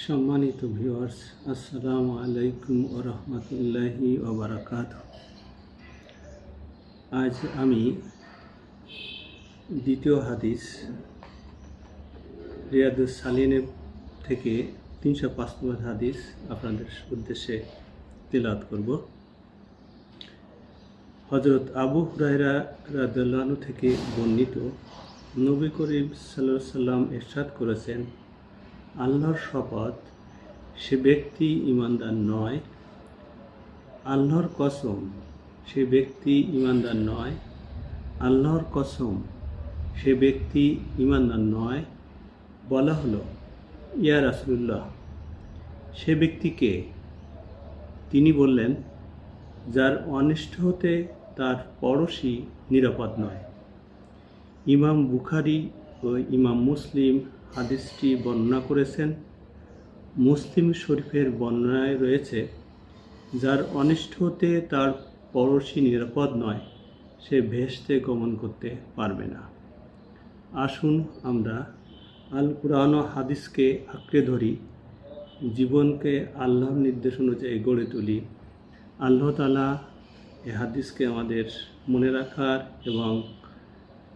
সম্মানিত ভিউয়ার্স আসসালামু আলাইকুম ও রহমতুল্লাহি ওবরাকাত আজ আমি দ্বিতীয় হাদিস রিয়াদুস সালিনের থেকে তিনশো পাঁচ নম্বর হাদিস আপনাদের উদ্দেশ্যে তিলাত করব। হজরত আবু হুরাইরা রাদু থেকে বর্ণিত নবী করিম সাল্লাহ সাল্লাম এরশাদ করেছেন আল্লাহর শপথ, সে ব্যক্তি ইমানদার নয়। আল্লাহর কসম, সে ব্যক্তি ইমানদার নয়। আল্লাহর কসম, সে ব্যক্তি ইমানদার নয়। বলা হলো, ইয়া রাসুল্লাহ সে ব্যক্তিকে তিনি বললেন, যার অনিষ্ট হতে তার পড়শি নিরাপদ নয়। ইমাম বুখারি ইমাম মুসলিম হাদিসটি বর্ণনা করেছেন। মুসলিম শরীফের বর্ণনায় রয়েছে, যার অনিষ্ট হতে তার পড়শি নিরাপদ নয়, সে ভেস্তে গমন করতে পারবে না। আসুন আমরা আল কুরআন হাদিসকে আঁকড়ে ধরি। জীবনকে আল্লাহর নির্দেশ অনুযায়ী গড়ে তুলি। আল্লাহ তালা এ হাদিসকে আমাদের মনে রাখার এবং